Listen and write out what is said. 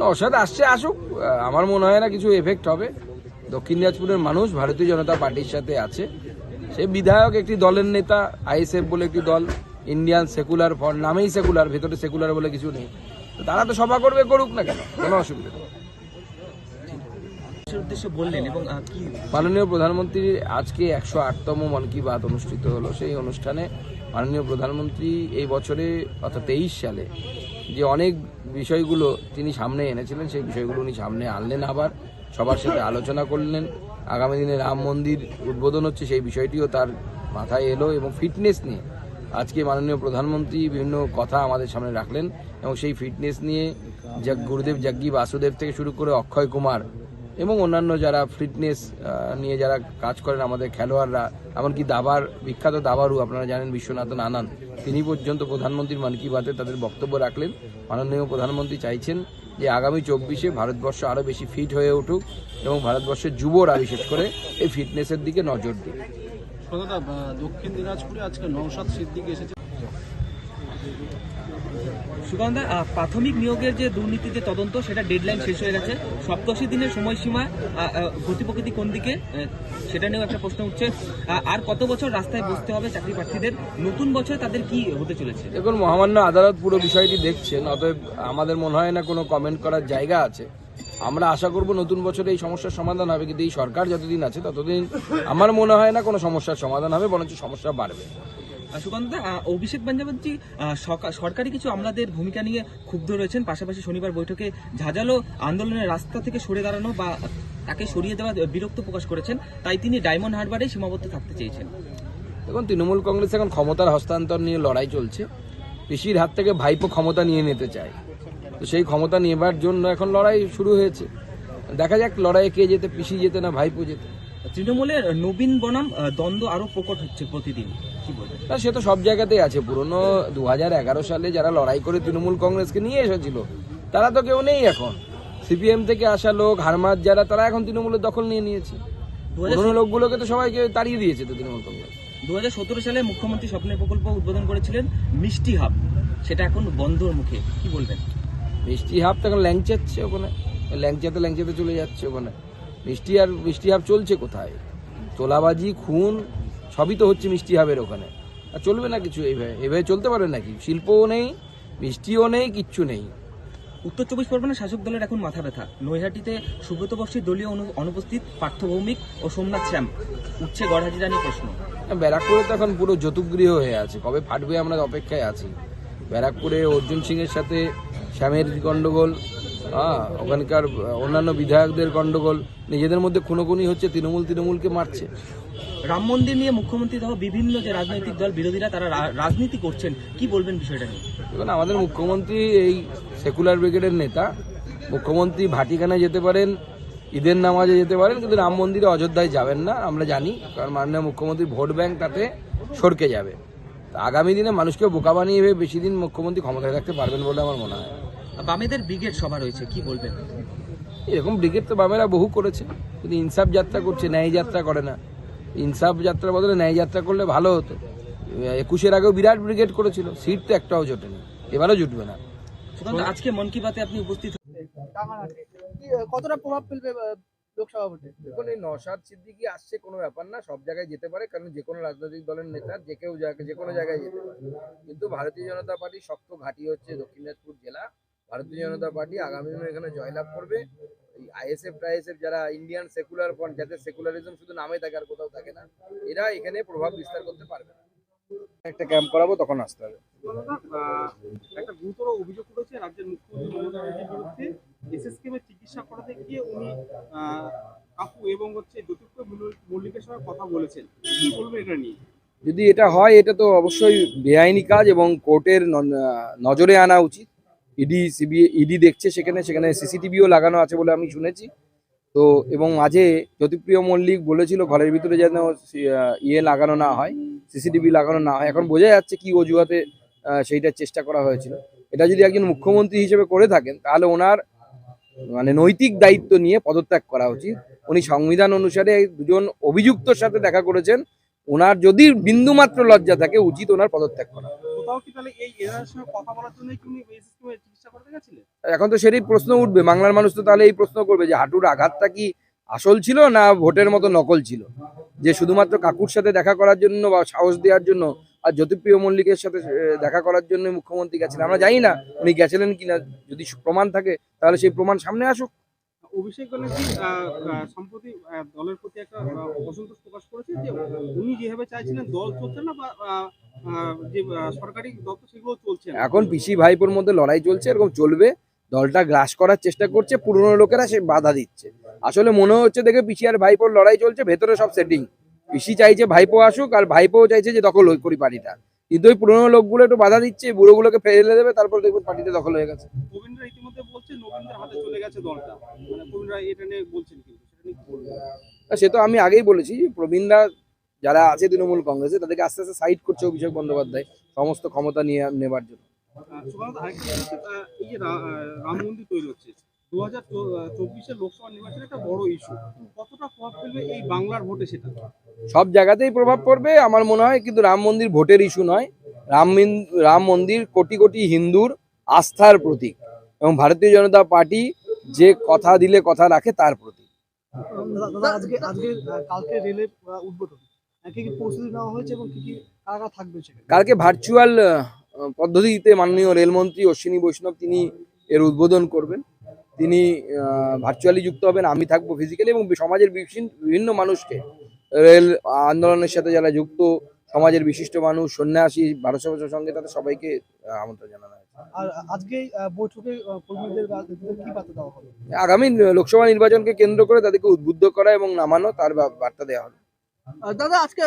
নসাদ আসছে, আসুক। আমার মনে হয় না কিছু এফেক্ট হবে। দক্ষিণ দিনাজপুরের মানুষ, ভারতীয় জনতা পার্টির সাথে আছে। সে বিধায়ক একটি দলের নেতা, আইএসএফ বলে একটি দল ইন্ডিয়ান সেকুলার ফ্রন্ট নামেই সেকুলার ভেতরে সেকুলার বলে কিছু নেই। তারা তো সভা করবে, করুক না কেন? কোনো অসুবিধা নেই। উদ্দেশ্যে বললেন এবং কি মাননীয় প্রধানমন্ত্রীর আজকে একশো আটতম মন কি বাত অনুষ্ঠিত হলো। সেই অনুষ্ঠানে মাননীয় প্রধানমন্ত্রী এই বছরে, অর্থাৎ তেইশ সালে, যে অনেক বিষয়গুলো তিনি সামনে এনেছিলেন, সেই বিষয়গুলো উনি সামনে আনলেন আবার। সবার সাথে আলোচনা করলেন। আগামী দিনে রাম মন্দির উদ্বোধন হচ্ছে, সেই বিষয়টিও তার মাথায় এলো এবং ফিটনেস নিয়ে আজকে মাননীয় প্রধানমন্ত্রী বিভিন্ন কথা আমাদের সামনে রাখলেন এবং সেই ফিটনেস নিয়ে গুরুদেব জাগ্গি বাসুদেব থেকে শুরু করে অক্ষয় কুমার এবং অন্যান্য যারা ফিটনেস নিয়ে যারা কাজ করেন আমাদের খেলোয়াড়রা, এমনকি দাবার, বিখ্যাত দাবারু, আপনারা জানেন বিশ্বনাথন আনন্দ তিনি পর্যন্ত প্রধানমন্ত্রীর মন কি বাতে তাদের বক্তব্য রাখলেন। মাননীয় প্রধানমন্ত্রী চাইছেন যে আগামী চব্বিশে ভারতবর্ষ আরও বেশি ফিট হয়ে উঠুক এবং ভারতবর্ষের যুবরা বিশেষ করে এই ফিটনেসের দিকে নজর দিক। দক্ষিণ দিনাজপুরে আজকে নৌসাদ সিদ্দিক এসেছে প্রাথমিক নিয়োগের যে দুর্নীতিতে তদন্ত সেটা ডেডলাইন শেষ হয়ে গেছে। সপ্তাশি দিনের সময়সীমা আহ, আহ, গতি প্রকৃতি কোন দিকে? সেটা নিয়েও একটা প্রশ্ন উঠছে। আর কত বছর রাস্তায় বসতে হবে চাকরি প্রার্থীদের নতুন বছর তাদের কি হতে চলেছে? দেখুন মহামান্য আদালত পুরো বিষয়টি দেখছেন অতএব আমাদের মনে হয় না কোনো কমেন্ট করার জায়গা আছে। আমরা আশা করব নতুন বছরে এই সমস্যার সমাধান হবে কিন্তু এই সরকার যতদিন আছে ততদিন আমার মনে হয় না কোনো সমস্যার সমাধান হবে বরঞ্চ সমস্যা বাড়বে। আহ, অভিষেক বন্দ্যোপাধ্যায় সরকারি কিছু আমলাদের ভূমিকা নিয়ে ক্ষুব্ধ রয়েছেন। পাশাপাশি শনিবার বৈঠকে ঝাঁঝালো আন্দোলনের রাস্তা থেকে সরে দাঁড়ানো বা তাকে সরিয়ে দেওয়া বিরক্ত প্রকাশ করেছেন তাই তিনি ডায়মন্ড হারবারে সীমাবদ্ধ থাকতে চেয়েছেন। দেখুন তৃণমূল কংগ্রেস এখন ক্ষমতার হস্তান্তর নিয়ে লড়াই চলছে। পিসির হাত থেকে ভাইপো ক্ষমতা নিয়ে নিতে চায়। তো সেই ক্ষমতা নেবার জন্য এখন লড়াই শুরু হয়েছে। দেখা যাক লড়াইয়ে কে যেতে পিসি যেতে না ভাইপো যেতে। তৃণমূলের নবীন বনাম দ্বন্দ্ব আরও প্রকট হচ্ছে প্রতিদিন। না সে তো সব জায়গাতেই আছে। পুরনো দু হাজার এগারো সালে যারা লড়াই করে তৃণমূল কংগ্রেসকে নিয়ে এসেছিল তারা তো কেউ নেই এখন। সিপিএম থেকে আসা লোক হারমাত যারা তারা এখন তৃণমূলের দখল নিয়ে নিয়েছে। পুরনো লোকগুলোকে তো সবাইকে তাড়িয়ে দিয়েছে তো তৃণমূল কংগ্রেস। দু হাজার সতেরো সালে মুখ্যমন্ত্রী স্বপ্নের প্রকল্প উদ্বোধন করেছিলেন মিষ্টি হাব। সেটা এখন বন্ধর মুখে কি বলবেন? মিষ্টি হাফ তো এখন ল্যাংচাচ্ছে ওখানে। ল্যাংচাতে ল্যাংচাতে চলে যাচ্ছে ওখানে। মিষ্টি আর মিষ্টি হাব চলছে কোথায়? তোলাবাজি খুন সবই তো হচ্ছে মিষ্টি হাবের ওখানে। আর চলবে না কিছু এইভাবে। এইভাবে চলতে পারবে নাকি? শিল্পও নেই মিষ্টিও নেই কিচ্ছু নেই। উত্তর চব্বিশ পরগনা শাসক দলের এখন মাথা ব্যথা। নৈহাটিতে সুব্রত বক্সীর দলীয় অনু- অনুপস্থিত পার্থ ভৌমিক ও সোমনাথ শ্যাম। উঠছে গড়হাজিরা নিয়ে প্রশ্ন। ব্যারাকপুরে তো এখন পুরো যতুগৃহ হয়ে আছে। কবে ফাটবে আমরা অপেক্ষায় আছি। ব্যারাকপুরে অর্জুন সিং এর সাথে শ্যামের গন্ডগোল হ্যাঁ ওখানকার অন্যান্য বিধায়কদের গন্ডগোল নিজেদের মধ্যে খুনোখুনি হচ্ছে তৃণমূল তৃণমূলকে মারছে। রাম মন্দির নিয়ে মুখ্যমন্ত্রী সহ বিভিন্ন যে রাজনৈতিক দল বিরোধীরা তারা রাজনীতি করছেন। কি বলবেন বিষয়টা নিয়ে? দেখুন আমাদের মুখ্যমন্ত্রী এই সেকুলার ব্রিগেডের নেতা। মুখ্যমন্ত্রী ভাটিখানায় যেতে পারেন ঈদের নামাজে যেতে পারেন কিন্তু রাম মন্দিরে অযোধ্যায় যাবেন না আমরা জানি কারণ মাননীয় মুখ্যমন্ত্রী ভোট ব্যাংক তাতে সরকে যাবে। আগামী দিনে মানুষকে বোকা বানিয়ে বেশি দিন মুখ্যমন্ত্রী ক্ষমতায় রাখতে পারবেন বলে আমার মনে হয়। বামেদের ব্রিগেড সভা রয়েছে কি বলবেন? এরকম ব্রিগেড তো বামেরা বহু করেছে। কিন্তু ইনসাফ যাত্রা করছে ন্যায় যাত্রা করে না। ইনসাফ যাত্রার বদলে ন্যায় যাত্রা করলে ভালো হতো। একুশের আগেও বিরাট ব্রিগেড করেছিল সিট তো একটাও জোটেনি এবারও জুটবে না। আজকে মন কি বাতে আপনি উপস্থিত কতটা প্রভাব ফেলবে লোকসভা ভোটে? দেখুন এই নসাদ সিদ্দিকি আসছে কোনো ব্যাপার না সব জায়গায় যেতে পারে কারণ যে কোনো রাজনৈতিক দলের নেতা যে কেউ যে কোনো জায়গায় যেতে পারে। কিন্তু ভারতীয় জনতা পার্টি শক্ত ঘাঁটি হচ্ছে দক্ষিণ দিনাজপুর জেলা। ভারতীয় জনতা পার্টি আগামী দিনে এখানে জয়লাভ করবে। এই আইএসএফ টাইএসএফ যারা ইন্ডিয়ান সেকুলার ফ্রন্ট যাদের সেকুলারিজম শুধু নামে থাকে আর কোথাও থাকে না এরা এখানে প্রভাব বিস্তার করতে পারবে না। একটা ক্যাম্প করাবো তখন আসতে হবে। একটা গুরুতর অভিযোগ করেছে রাজ্যের মুখ্যমন্ত্রী মমতা ব্যানার্জির বিরুদ্ধে। এসএসকেএম চিকিৎসা করাতে গিয়ে উনি আহ, কাকু এবং হচ্ছে মল্লিকের সঙ্গে কথা বলেছেন। কি বলবেন এটা নিয়ে? যদি এটা হয় এটা তো অবশ্যই বেআইনি কাজ এবং কোর্টের নজরে আনা উচিত। ইডি সিবিআই ইডি দেখছে সেখানে সেখানে সিসিটিভিও লাগানো আছে বলে আমি শুনেছি। তো, এবং মাঝে জ্যোতিপ্রিয় মল্লিক বলেছিল ঘরের ভিতরে যেন ইয়ে লাগানো না হয় সিসিটিভি লাগানো না হয়। এখন বোঝা যাচ্ছে কি অজুহাতে সেইটার চেষ্টা করা হয়েছিল। এটা যদি একজন মুখ্যমন্ত্রী হিসেবে করে থাকেন, তাহলে ওনার মানে নৈতিক দায়িত্ব নিয়ে পদত্যাগ করা উচিত। উনি সংবিধান অনুসারে দুজন অভিযুক্তর সাথে দেখা করেছেন। ওনার যদি বিন্দুমাত্র লজ্জা থাকে, উচিত ওনার পদত্যাগ করা। কোথাও কি তাহলে এই এরার সঙ্গে কথা বলার জন্য কি উনি এসএসকেএম এর চিকিৎসা করতে গেছিলেন? এখন তো সেটাই প্রশ্ন উঠবে। বাংলার মানুষ তো তাহলে এই প্রশ্ন করবে যে হাঁটুর আঘাতটা কি আসল ছিল না ভোটের মতো নকল ছিল? যে শুধুমাত্র কাকুর সাথে দেখা করার জন্য বা সাহস দেওয়ার জন্য আর জ্যোতিপ্রিয় মল্লিকের সাথে দেখা করার জন্য মুখ্যমন্ত্রী গেছিলেন। আমরা জানি না উনি গেছিলেন কিনা যদি প্রমাণ থাকে তাহলে সেই প্রমাণ সামনে আসুক। অভিষেক ব্যানার্জি আহ, আহ, সম্প্রতি দলের প্রতি একটা অসন্তোষ প্রকাশ করেছে যে উনি যেভাবে চাইছিলেন দল চলছে না বা আহ, আহ, যে সরকারি দপ্তর সেগুলো চলছে না। এখন পিসি ভাইপোর মধ্যে লড়াই চলছে এরকম চলবে। দলটা গ্রাস করার চেষ্টা করছে পুরনো লোকেরা সে বাধা দিচ্ছে। আসলে মনে হচ্ছে দেখে পিসি আর ভাইপোর লড়াই চলছে ভেতরে সব সেটিং পিসি চাইছে ভাইপো আসুক আর ভাইপো চাইছে যে দখল হই- করি পার্টিটা। কিন্তু ওই পুরনো লোকগুলো একটু বাধা দিচ্ছে বুড়োগুলোকে ফেলে দেবে তারপর দেখবেন পার্টিতে দখল হয়ে গেছে। প্রবীণরা ইতিমধ্যে বলছে নবীনদের হাতে চলে গেছে দলটা। মানে প্রবীণরা এটা নিয়ে বলছেন কিন্তু সেটা নিয়ে কি বলবেন? তা সে তো আমি আগেই বলেছি প্রবীণরা যারা আছে তৃণমূল কংগ্রেসে তাদেরকে আস্তে আস্তে সাইড করছে অভিষেক বন্দ্যোপাধ্যায়। সমস্ত ক্ষমতা নিয়ে নেবার জন্য। আহ, সুকান্ত আরেকটা জিনিস হচ্ছে, আহ, এই যে রা- আহ, রাম মন্দির তৈরি হচ্ছে দু হাজার চব্বিশের লোকসভা নির্বাচনে একটা বড় ইস্যু কতটা প্রভাব ফেলবে এই বাংলার ভোটে সেটা? সব জায়গাতেই প্রভাব পড়বে আমার মনে হয় কিন্তু রাম মন্দির ভোটের ইস্যু নয়। রাম রাম মন্দির কোটি কোটি হিন্দুর আস্থার প্রতীক। এবং ভারতীয় জনতা পার্টি যে কথা দিলে কথা রাখে তার প্রতীক। আজকে আজকে কালকে রেলের উদ্বোধন। কি কি প্রস্তুতি নেওয়া হয়েছে এবং কি কি কারা কারা থাকবে সেখানে? কালকে ভার্চুয়াল পদ্ধতিতে মাননীয় রেলমন্ত্রী অশ্বিনী বৈষ্ণব তিনি এর উদ্বোধন করবেন। তিনি ভার্চুয়ালি যুক্ত হবেন আমি থাকব ফিজিক্যালি এবং সমাজের বিভিন- বিভিন্ন মানুষকে রেল আন্দোলনের সাথে যারা যুক্ত সমাজের বিশিষ্ট মানুষ সন্ন্যাসী ভারত সমাজের সঙ্গে তাদের সবাইকে আমন্ত্রণ জানানো হয়েছে। আর আজকে বৈঠকে কর্মীদের কি বার্তা দেওয়া হলো আগামী লোকসভা নির্বাচনকে কেন্দ্র করে তাদেরকে উদ্বুদ্ধ করা এবং নামানো তার বার্তা দেওয়া হবে। দাদা আজকে